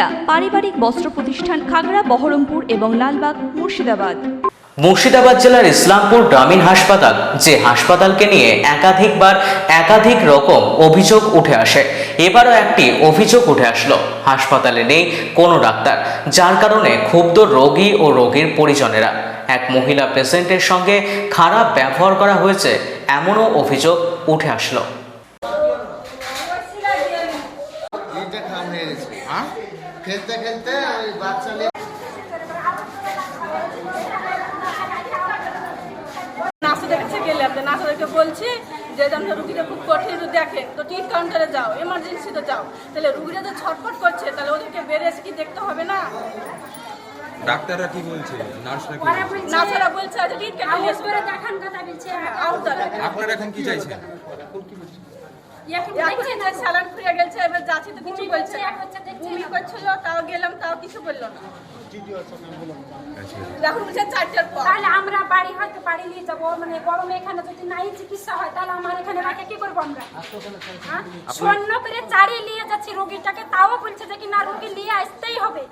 সুনিতা পারিবারিক বস্ত্র প্রতিষ্ঠান খাগড়া বহরমপুর এবং লালবাগ মুর্শিদাবাদ। মুর্শিদাবাদ জেলার ইসলামপুর গ্রামীণ হাসপাতাল যে হাসপাতালকে নিয়ে একাধিকবার একাধিক রকম অভিযোগ উঠে আসে এবারও একটি অভিযোগ উঠে আসলো। হাসপাতালে নেই কোনো ডাক্তার যার কারণে ক্ষুব্ধ রোগী ও রোগীর পরিজনেরা। এক মহিলা পেশেন্টের সঙ্গে খারাপ ব্যবহার করা হয়েছে এমনও অভিযোগ উঠে আসলো। খেলতে খেলতে ওই বাচ্চা নিয়ে নার্সদেরকে বলছি যে রুগীটা খুব কঠিন তো কাউন্টারে যাও এমার্জেন্সিতে যাও। তাহলে রুগীরা তো ছটফট করছে, তাহলে ওদেরকে বেড়ে কি দেখতে হবে না? ডাক্তাররা কি বলছে? নার্সরা কি বলছে? নার্সেরা বলছে আজ টিট কেটে দেখান কথা বলছে আউট আপনারা এখন কি চাইছেন? এখন এখন যে স্যালান খুঁড়ে গেছে এবার যাচ্ছি তো কিছু বলছে এক হচ্ছে দেখছি বমি করছিল তাও গেলাম তাও কিছু বলল না। আচ্ছা। তাহলে আমরা বাড়ি হয়তো বাড়ি নিয়ে যাব মানে গরমে এখানে যদি নাই চিকিৎসা হয় তাহলে আমার এখানে রাখে কি করব আমরা? হ্যাঁ? শূন্য করে চারিয়ে নিয়ে যাচ্ছি রোগীটাকে তাও বলছে যে কি না রোগী নিয়ে আসতেই হবে।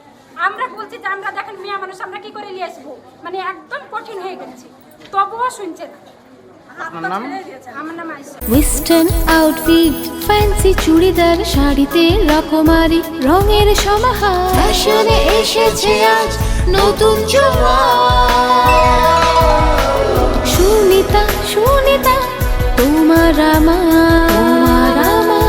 আমরা বলছি যে আমরা দেখেন মেয়ে মানুষ আমরা কি করে নিয়ে আসব? মানে একদম কঠিন হয়ে গেছে। তবুও শুনছে না। ওয়েস্টার্ন আউটফিট ফ্যান্সি চুড়িদার শাড়িতে রকমারি রঙের সমাহার। ফ্যাশনে এসেছে আজ নতুন সুনিতা সুনিতা তোমার আমার। আমার।